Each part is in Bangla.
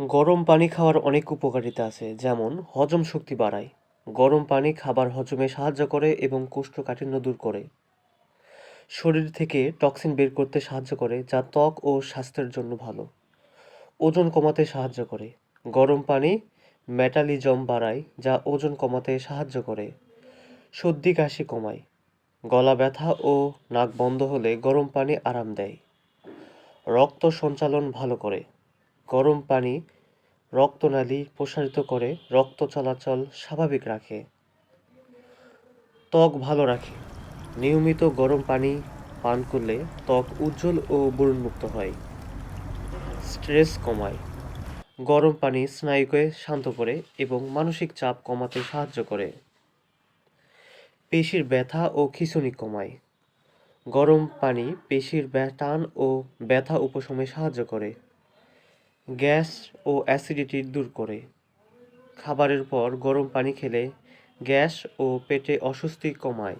গরম পানি খাওয়ার অনেক উপকারিতা আছে, যেমন হজম শক্তি বাড়ায়। গরম পানি খাবার হজমে সাহায্য করে এবং কোষ্ঠকাঠিন্য দূর করে। শরীর থেকে টক্সিন বের করতে সাহায্য করে, যা ত্বক ও স্বাস্থ্যের জন্য ভালো। ওজন কমাতে সাহায্য করে। গরম পানি মেটালিজম বাড়ায়, যা ওজন কমাতে সাহায্য করে। সর্দি, কাশি কমায়। গলা ব্যথা ও নাক বন্ধ হলে গরম পানি আরাম দেয়। রক্ত সঞ্চালন ভালো করে। গরম পানি রক্তনালী প্রসারিত করে রক্ত চলাচল স্বাভাবিক রাখে। ত্বক ভালো রাখে। নিয়মিত গরম পানি পান করলে ত্বক উজ্জ্বল ও ব্রণমুক্ত হয়। স্ট্রেস কমায়। গরম পানি স্নায়ুকে শান্ত করে এবং মানসিক চাপ কমাতে সাহায্য করে। পেশির ব্যথা ও খিঁচুনি কমায়। গরম পানি পেশির টান ও ব্যথা উপশমে সাহায্য করে। গ্যাস ও অ্যাসিডিটি দূর করে। খাবারের পর গরম পানি খেলে গ্যাস ও পেটে অস্বস্তি কমায়।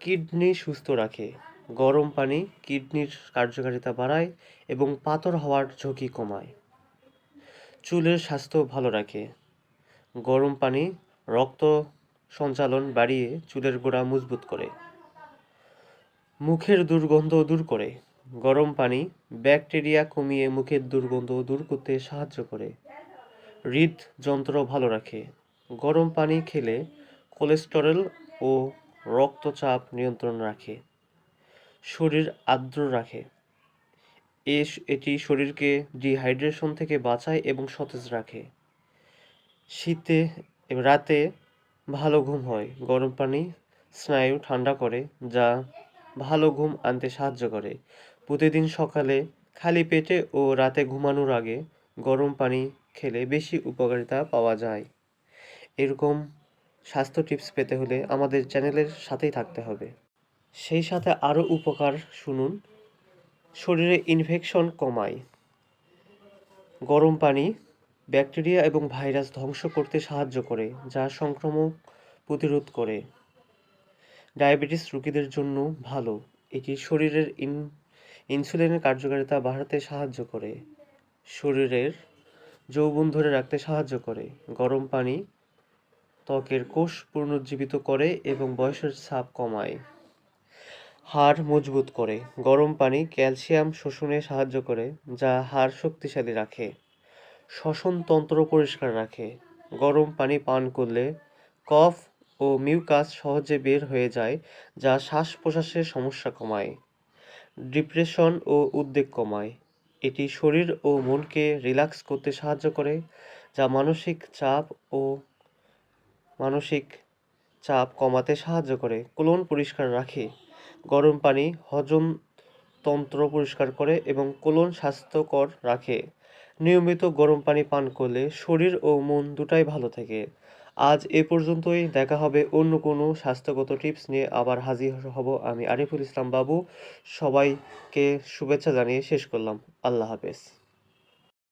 কিডনি সুস্থ রাখে। গরম পানি কিডনির কার্যকারিতা বাড়ায় এবং পাথর হওয়ার ঝুঁকি কমায়। চুলের স্বাস্থ্য ভালো রাখে। গরম পানি রক্ত সঞ্চালন বাড়িয়ে চুলের গোড়া মজবুত করে। মুখের দুর্গন্ধ দূর করে। গরম পানি ব্যাকটেরিয়া কমিয়ে মুখের দুর্গন্ধ দূর করতে সাহায্য করে। হৃদযন্ত্র ভালো রাখে। গরম পানি খেলে কোলেস্টেরল ও রক্তচাপ নিয়ন্ত্রণ রাখে। শরীর আর্দ্র রাখে। এটি শরীরকে ডিহাইড্রেশন থেকে বাঁচায় এবং সতেজ রাখে। শীতে, রাতে ভালো ঘুম হয়। গরম পানি স্নায়ু ঠান্ডা করে, যা ভালো ঘুম আনতে সাহায্য করে। প্রতিদিন সকালে খালি পেটে ও রাতে ঘুমানোর আগে গরম পানি খেলে বেশি উপকারিতা পাওয়া যায়। এরকম স্বাস্থ্য টিপস পেতে হলে আমাদের চ্যানেলের সাথেই থাকতে হবে। সেই সাথে আরও উপকার শুনুন। শরীরে ইনফেকশন কমায়। গরম পানি ব্যাকটেরিয়া এবং ভাইরাস ধ্বংস করতে সাহায্য করে, যা সংক্রমণ প্রতিরোধ করে। ডায়াবেটিস রোগীদের জন্য ভালো। এটি শরীরের ইন ইনসুলিনের কার্যকারিতা বাড়াতে সাহায্য করে, শরীরের যৌবন ধরে রাখতে সাহায্য করে, গরম পানি, ত্বকের কোষ পুনরুজ্জীবিত করে এবং বয়সের ছাপ কমায়। হাড় মজবুত করে, গরম পানি ক্যালসিয়াম শোষণে সাহায্য করে, যা হাড় শক্তিশালী রাখে। শ্বসন তন্ত্র পরিষ্কার রাখে। গরম পানি পান করলে কফ ও মিউকাস সহজে বের হয়ে যায়, যা শ্বাস প্রশ্বাসের সমস্যা কমায়। ডিপ্রেশন ও উদ্বেগ কমায়। এটি শরীর ও মনকে রিল্যাক্স করতে সাহায্য করে, যা মানসিক চাপ ও মানসিক চাপ কমাতে সাহায্য করে। কোলন পরিষ্কার রাখে, গরম পানি, হজম তন্ত্র পরিষ্কার করে এবং কোলন স্বাস্থ্যকর রাখে। নিয়মিত গরম পানি পান করলে শরীর ও মন দুটাই ভালো থাকে। আজ এ পর্যন্তই। দেখা হবে অন্য কোনো স্বাস্থ্যগত টিপস নিয়ে আবার হাজির হব আমি আরিফুল ইসলাম বাবু। সবাইকে শুভেচ্ছা জানিয়ে শেষ করলাম। আল্লাহ হাফেজ।